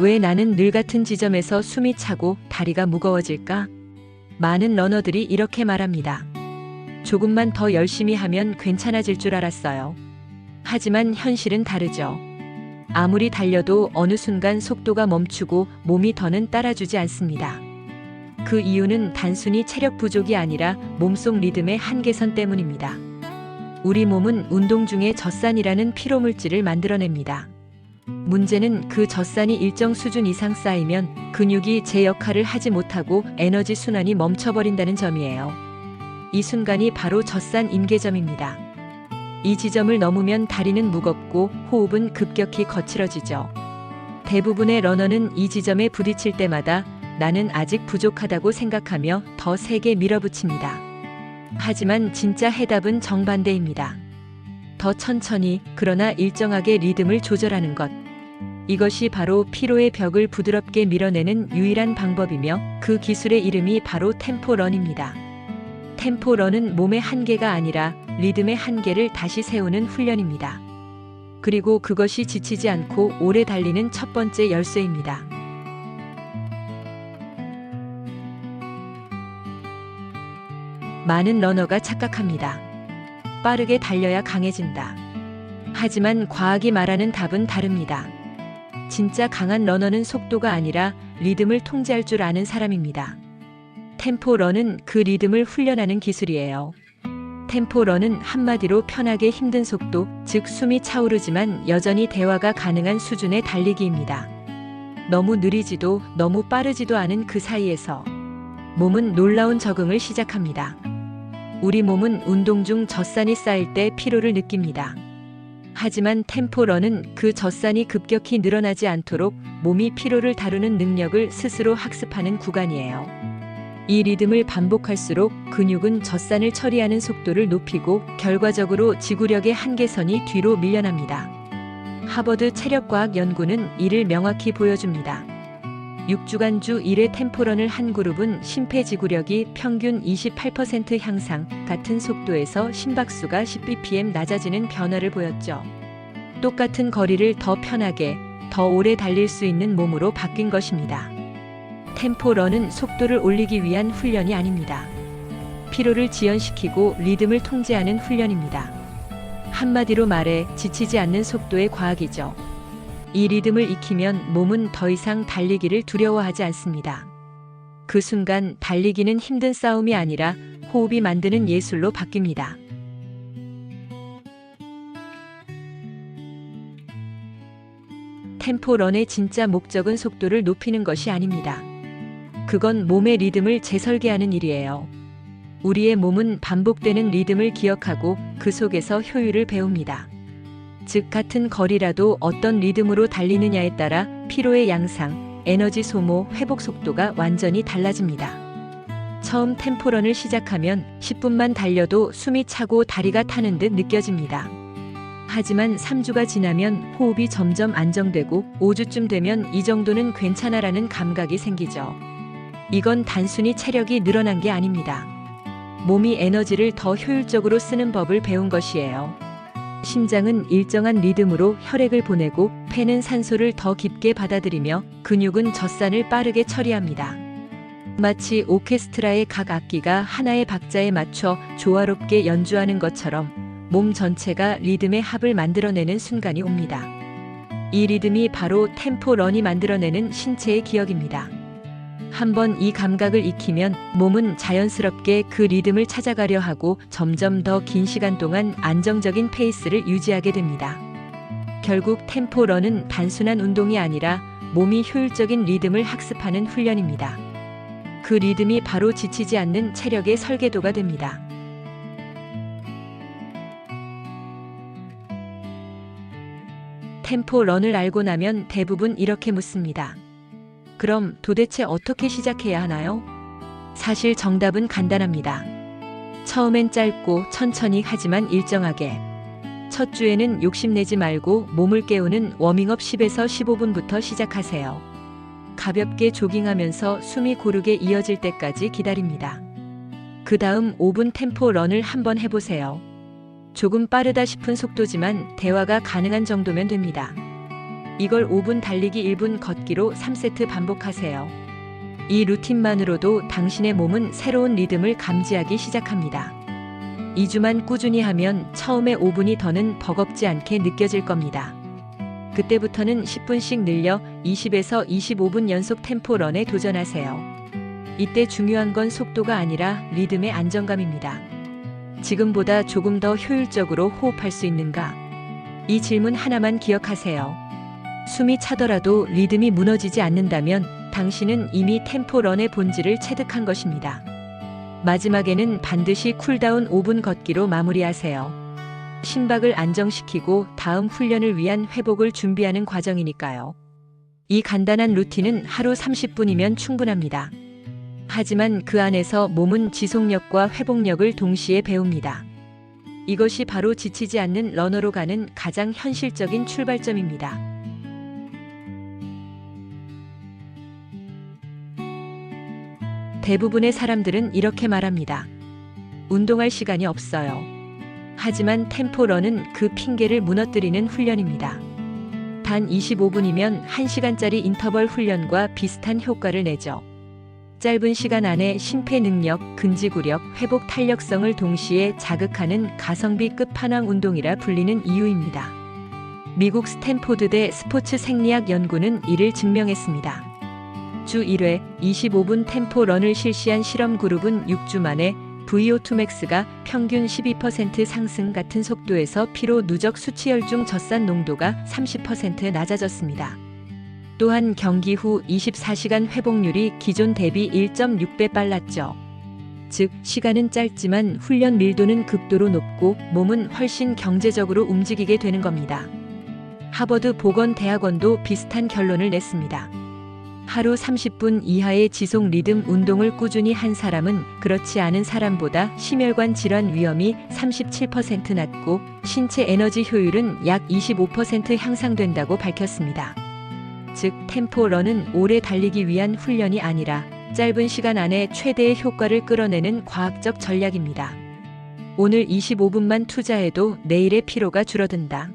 왜 나는 늘 같은 지점에서 숨이 차고 다리가 무거워질까? 많은 러너들이 이렇게 말합니다. 조금만 더 열심히 하면 괜찮아질 줄 알았어요. 하지만 현실은 다르죠. 아무리 달려도 어느 순간 속도가 멈추고 몸이 더는 따라주지 않습니다. 그 이유는 단순히 체력 부족이 아니라 몸속 리듬의 한계선 때문입니다. 우리 몸은 운동 중에 젖산이라는 피로물질을 만들어냅니다. 문제는 그 젖산이 일정 수준 이상 쌓이면 근육이 제 역할을 하지 못하고 에너지 순환이 멈춰버린다는 점이에요. 이 순간이 바로 젖산 임계점입니다. 이 지점을 넘으면 다리는 무겁고 호흡은 급격히 거칠어지죠. 대부분의 러너는 이 지점에 부딪힐 때마다 나는 아직 부족하다고 생각하며 더 세게 밀어붙입니다. 하지만 진짜 해답은 정반대입니다. 더 천천히 그러나 일정하게 리듬을 조절하는 것. 이것이 바로 피로의 벽을 부드럽게 밀어내는 유일한 방법이며 그 기술의 이름이 바로 템포런입니다. 템포런은 몸의 한계가 아니라 리듬의 한계를 다시 세우는 훈련입니다. 그리고 그것이 지치지 않고 오래 달리는 첫 번째 열쇠입니다. 많은 러너가 착각합니다. 빠르게 달려야 강해진다. 하지만 과학이 말하는 답은 다릅니다. 진짜 강한 러너는 속도가 아니라 리듬을 통제할 줄 아는 사람입니다. 템포런은 그 리듬을 훈련하는 기술이에요. 템포런은 한마디로 편하게 힘든 속도, 즉 숨이 차오르지만 여전히 대화가 가능한 수준의 달리기입니다. 너무 느리지도 너무 빠르지도 않은 그 사이에서 몸은 놀라운 적응을 시작합니다. 우리 몸은 운동 중 젖산이 쌓일 때 피로를 느낍니다. 하지만 템포런은 그 젖산이 급격히 늘어나지 않도록 몸이 피로를 다루는 능력을 스스로 학습하는 구간이에요. 이 리듬을 반복할수록 근육은 젖산을 처리하는 속도를 높이고 결과적으로 지구력의 한계선이 뒤로 밀려납니다. 하버드 체력과학 연구는 이를 명확히 보여줍니다. 6주간 주 1회 템포런을 한 그룹은 심폐지구력이 평균 28% 향상, 같은 속도에서 심박수가 10bpm 낮아지는 변화를 보였죠. 똑같은 거리를 더 편하게, 더 오래 달릴 수 있는 몸으로 바뀐 것입니다. 템포런은 속도를 올리기 위한 훈련이 아닙니다. 피로를 지연시키고 리듬을 통제하는 훈련입니다. 한마디로 말해 지치지 않는 속도의 과학이죠. 이 리듬을 익히면 몸은 더 이상 달리기를 두려워하지 않습니다. 그 순간 달리기는 힘든 싸움이 아니라 호흡이 만드는 예술로 바뀝니다. 템포런의 진짜 목적은 속도를 높이는 것이 아닙니다. 그건 몸의 리듬을 재설계하는 일이에요. 우리의 몸은 반복되는 리듬을 기억하고 그 속에서 효율을 배웁니다. 즉 같은 거리라도 어떤 리듬으로 달리느냐에 따라 피로의 양상, 에너지 소모, 회복 속도가 완전히 달라집니다. 처음 템포런을 시작하면 10분만 달려도 숨이 차고 다리가 타는 듯 느껴집니다. 하지만 3주가 지나면 호흡이 점점 안정되고 5주쯤 되면 이 정도는 괜찮아라는 감각이 생기죠. 이건 단순히 체력이 늘어난 게 아닙니다. 몸이 에너지를 더 효율적으로 쓰는 법을 배운 것이에요. 심장은 일정한 리듬으로 혈액을 보내고 폐는 산소를 더 깊게 받아들이며 근육은 젖산을 빠르게 처리합니다. 마치 오케스트라의 각 악기가 하나의 박자에 맞춰 조화롭게 연주하는 것처럼 몸 전체가 리듬의 합을 만들어내는 순간이 옵니다. 이 리듬이 바로 템포런이 만들어내는 신체의 기억입니다. 한번 이 감각을 익히면 몸은 자연스럽게 그 리듬을 찾아가려 하고 점점 더 긴 시간 동안 안정적인 페이스를 유지하게 됩니다. 결국 템포런은 단순한 운동이 아니라 몸이 효율적인 리듬을 학습하는 훈련입니다. 그 리듬이 바로 지치지 않는 체력의 설계도가 됩니다. 템포 런을 알고 나면 대부분 이렇게 묻습니다. 그럼 도대체 어떻게 시작해야 하나요? 사실 정답은 간단합니다. 처음엔 짧고 천천히 하지만 일정하게. 첫 주에는 욕심내지 말고 몸을 깨우는 워밍업 10에서 15분부터 시작하세요. 가볍게 조깅하면서 숨이 고르게 이어질 때까지 기다립니다. 그 다음 5분 템포 런을 한번 해보세요. 조금 빠르다 싶은 속도지만 대화가 가능한 정도면 됩니다. 이걸 5분 달리기 1분 걷기로 3세트 반복하세요. 이 루틴만으로도 당신의 몸은 새로운 리듬을 감지하기 시작합니다. 2주만 꾸준히 하면 처음에 5분이 더는 버겁지 않게 느껴질 겁니다. 그때부터는 10분씩 늘려 20에서 25분 연속 템포런에 도전하세요. 이때 중요한 건 속도가 아니라 리듬의 안정감입니다. 지금보다 조금 더 효율적으로 호흡할 수 있는가? 이 질문 하나만 기억하세요. 숨이 차더라도 리듬이 무너지지 않는다면 당신은 이미 템포런의 본질을 체득한 것입니다. 마지막에는 반드시 쿨다운 5분 걷기로 마무리하세요. 심박을 안정시키고 다음 훈련을 위한 회복을 준비하는 과정이니까요. 이 간단한 루틴은 하루 30분이면 충분합니다. 하지만 그 안에서 몸은 지속력과 회복력을 동시에 배웁니다. 이것이 바로 지치지 않는 러너로 가는 가장 현실적인 출발점입니다. 대부분의 사람들은 이렇게 말합니다. 운동할 시간이 없어요. 하지만 템포런은 그 핑계를 무너뜨리는 훈련입니다. 단 25분이면 1시간짜리 인터벌 훈련과 비슷한 효과를 내죠. 짧은 시간 안에 심폐 능력, 근지구력, 회복 탄력성을 동시에 자극하는 가성비 끝판왕 운동이라 불리는 이유입니다. 미국 스탠포드대 스포츠 생리학 연구는 이를 증명했습니다. 주 1회 25분 템포 런을 실시한 실험 그룹은 6주 만에 VO2 max가 평균 12% 상승 같은 속도에서 피로 누적 수치 혈중 젖산 농도가 30% 낮아졌습니다. 또한 경기 후 24시간 회복률이 기존 대비 1.6배 빨랐죠. 즉, 시간은 짧지만 훈련 밀도는 극도로 높고 몸은 훨씬 경제적으로 움직이게 되는 겁니다. 하버드 보건대학원도 비슷한 결론을 냈습니다. 하루 30분 이하의 지속 리듬 운동을 꾸준히 한 사람은 그렇지 않은 사람보다 심혈관 질환 위험이 37% 낮고 신체 에너지 효율은 약 25% 향상된다고 밝혔습니다. 즉, 템포런은 오래 달리기 위한 훈련이 아니라 짧은 시간 안에 최대의 효과를 끌어내는 과학적 전략입니다. 오늘 25분만 투자해도 내일의 피로가 줄어든다.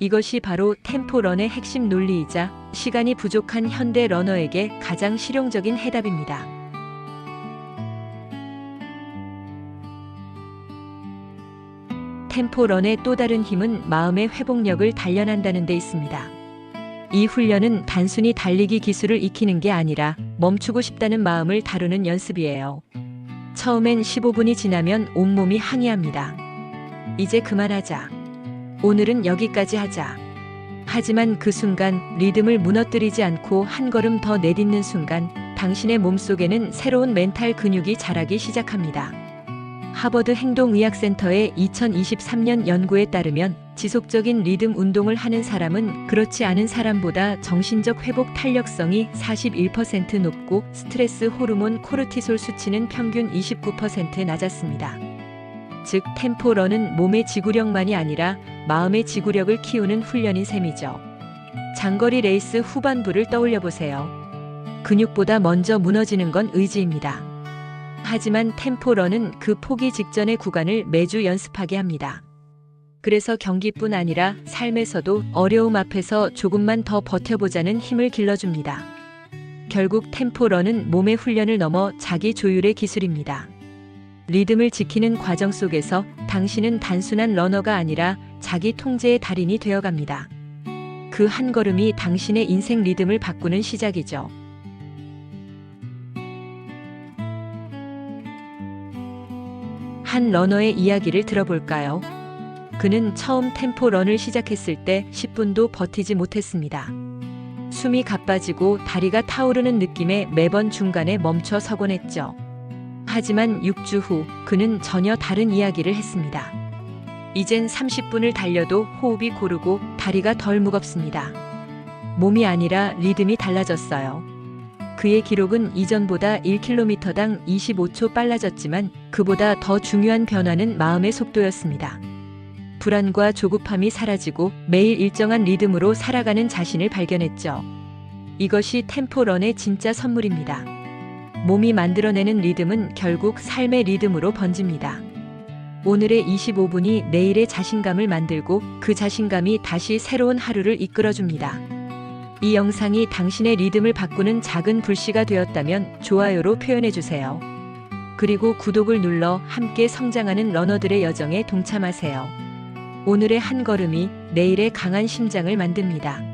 이것이 바로 템포런의 핵심 논리이자 시간이 부족한 현대 러너에게 가장 실용적인 해답입니다. 템포런의 또 다른 힘은 마음의 회복력을 단련한다는 데 있습니다. 이 훈련은 단순히 달리기 기술을 익히는 게 아니라 멈추고 싶다는 마음을 다루는 연습이에요. 처음엔 15분이 지나면 온몸이 항의합니다. 이제 그만하자. 오늘은 여기까지 하자. 하지만 그 순간 리듬을 무너뜨리지 않고 한 걸음 더 내딛는 순간 당신의 몸속에는 새로운 멘탈 근육이 자라기 시작합니다. 하버드 행동의학센터의 2023년 연구에 따르면 지속적인 리듬 운동을 하는 사람은 그렇지 않은 사람보다 정신적 회복 탄력성이 41% 높고 스트레스 호르몬 코르티솔 수치는 평균 29% 낮았습니다. 즉, 템포런은 몸의 지구력만이 아니라 마음의 지구력을 키우는 훈련인 셈이죠. 장거리 레이스 후반부를 떠올려 보세요. 근육보다 먼저 무너지는 건 의지입니다. 하지만 템포런은 그 포기 직전의 구간을 매주 연습하게 합니다. 그래서 경기뿐 아니라 삶에서도 어려움 앞에서 조금만 더 버텨보자는 힘을 길러줍니다. 결국 템포런은 몸의 훈련을 넘어 자기 조율의 기술입니다. 리듬을 지키는 과정 속에서 당신은 단순한 러너가 아니라 자기 통제의 달인이 되어갑니다. 그 한 걸음이 당신의 인생 리듬을 바꾸는 시작이죠. 한 러너의 이야기를 들어볼까요? 그는 처음 템포 런을 시작했을 때 10분도 버티지 못했습니다. 숨이 가빠지고 다리가 타오르는 느낌에 매번 중간에 멈춰 서곤 했죠. 하지만 6주 후 그는 전혀 다른 이야기를 했습니다. 이젠 30분을 달려도 호흡이 고르고 다리가 덜 무겁습니다. 몸이 아니라 리듬이 달라졌어요. 그의 기록은 이전보다 1km당 25초 빨라졌지만 그보다 더 중요한 변화는 마음의 속도였습니다. 불안과 조급함이 사라지고 매일 일정한 리듬으로 살아가는 자신을 발견했죠. 이것이 템포런의 진짜 선물입니다. 몸이 만들어내는 리듬은 결국 삶의 리듬으로 번집니다. 오늘의 25분이 내일의 자신감을 만들고 그 자신감이 다시 새로운 하루를 이끌어줍니다. 이 영상이 당신의 리듬을 바꾸는 작은 불씨가 되었다면 좋아요로 표현해 주세요. 그리고 구독을 눌러 함께 성장하는 러너들의 여정에 동참하세요. 오늘의 한 걸음이 내일의 강한 심장을 만듭니다.